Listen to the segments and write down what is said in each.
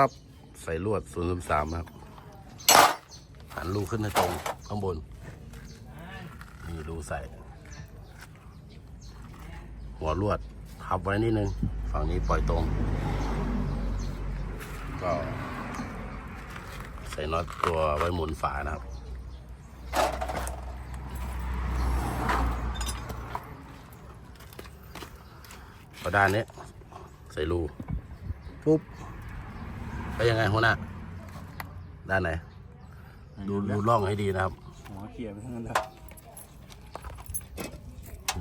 ครับ ใส่ลวด0ูนย์สามครับ หันรูขึ้นให้ตรงข้างบน นี่รูใส่ หัวลวดทับไว้นิดนึง ฝั่งนี้ปล่อยตรง ก็ ใส่น็อตตัวไว้หมุนฝานะครับพอด้านนี้ใส่รูปุ๊บ ไปยังไงหัวหน้าด้านไหน ดูดูร่องให้ดีนะครับหัวเขี่ยไปทั้งนั้นเลย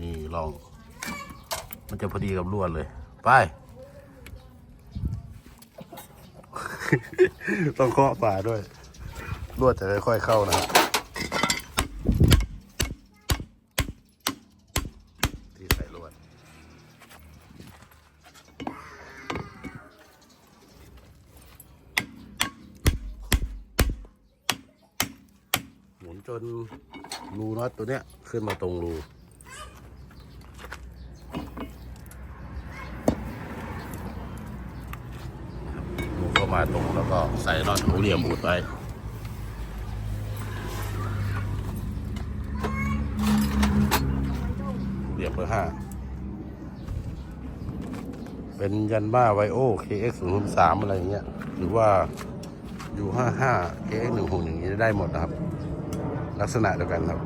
นี่ร่อง มันจะพอดีกับลวดเลย ไป ต้องเคาะฝาด้วยลวดจะค่อยๆเข้านะครับ จนรูน็อตตัวเนี้ยขึ้นมาตรงรูหมุนเข้ามาตรงแล้วก็ใส่น็อตหูเหลี่ยมอุดไว้เหลี่ยมเบอร์ห้าเป็นยันมาไวโอ KX 0 3อะไรอย่างเงี้ย หรือว่า U55 KX 1 6 1นี้ได้หมดนะครับ ลักษณะเดียวกันครับ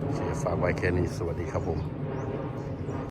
โอเคฝากไว้แค่นี้สวัสดีครับผม